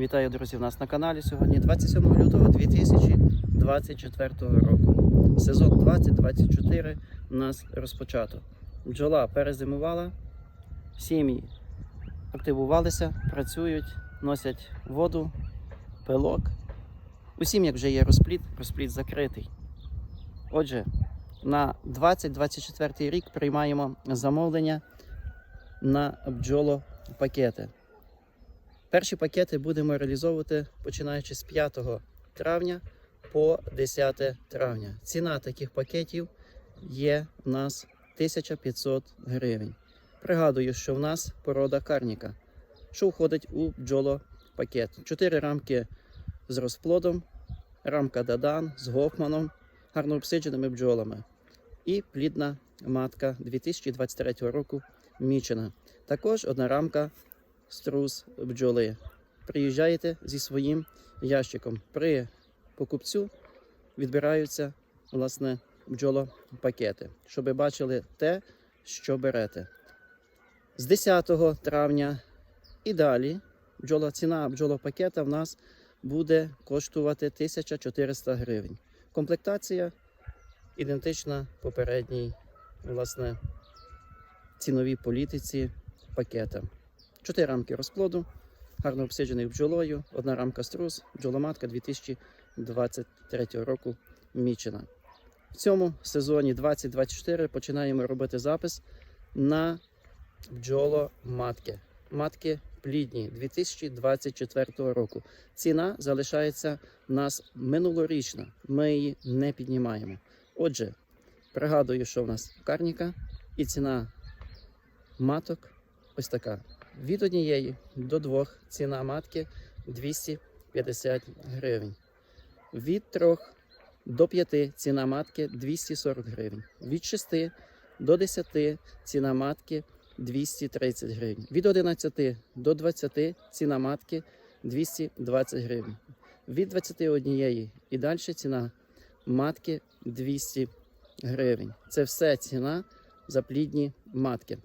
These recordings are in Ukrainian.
Вітаю, друзі, в нас на каналі. Сьогодні 27 лютого 2024 року. Сезон 2024 у нас розпочато. Бджола перезимувала, сім'ї активувалися, працюють, носять воду, пилок. У сім'ях вже є розпліт, розпліт закритий. Отже, на 2024 рік приймаємо замовлення на бджолопакети. Перші пакети будемо реалізовувати починаючи з 5 травня по 10 травня. Ціна таких пакетів є в нас 1500 гривень. Пригадую, що в нас порода карніка, що входить у бджолопакет. Чотири рамки з розплодом, рамка Дадан з Гофманом, гарно обсидженими бджолами і плідна матка 2023 року Мічена. Також одна рамка струс бджоли. Приїжджаєте зі своїм ящиком. При покупцю відбираються власне бджолопакети, щоб бачили те, що берете. З 10 травня і далі бджола, ціна бджолопакета в нас буде коштувати 1400 гривень. Комплектація ідентична попередній власне, ціновій політиці пакета. Чотири рамки розплоду, гарно обсиджений бджолою, одна рамка струс, бджоломатка 2023 року мічена. В цьому сезоні 2024 починаємо робити запис на бджоломатки. Матки плідні 2024 року. Ціна залишається в нас минулорічна. Ми її не піднімаємо. Отже, пригадую, що в нас карніка і ціна маток ось така. Від однієї до двох ціна матки 250 гривень. Від трьох до п'яти ціна матки 240 гривень. Від 6 до 10 ціна матки 230 гривень. Від 11 до 20 ціна матки 220 гривень. Від 21 і далі ціна матки 200 гривень. Це все ціна за плідні матки.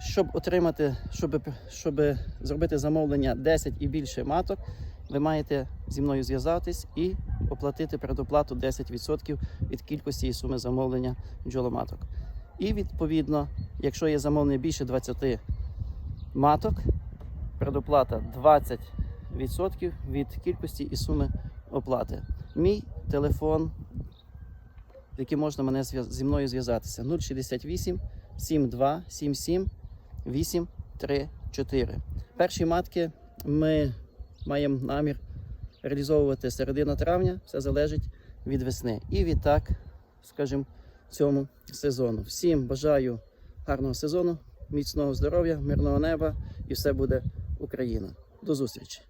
Щоб отримати, щоб, щоб зробити замовлення 10 і більше маток, ви маєте зі мною зв'язатись і оплатити передоплату 10% від кількості і суми замовлення бджоломаток. І відповідно, якщо є замовлення більше 20 маток, передоплата 20% від кількості і суми оплати. Мій телефон, який можна мене зі мною зв'язатися 068 72 77 8, 3, 4. Перші матки ми маємо намір реалізовувати середина травня, все залежить від весни. І відтак, скажімо, цьому сезону. Всім бажаю гарного сезону, міцного здоров'я, мирного неба і все буде Україна. До зустрічі!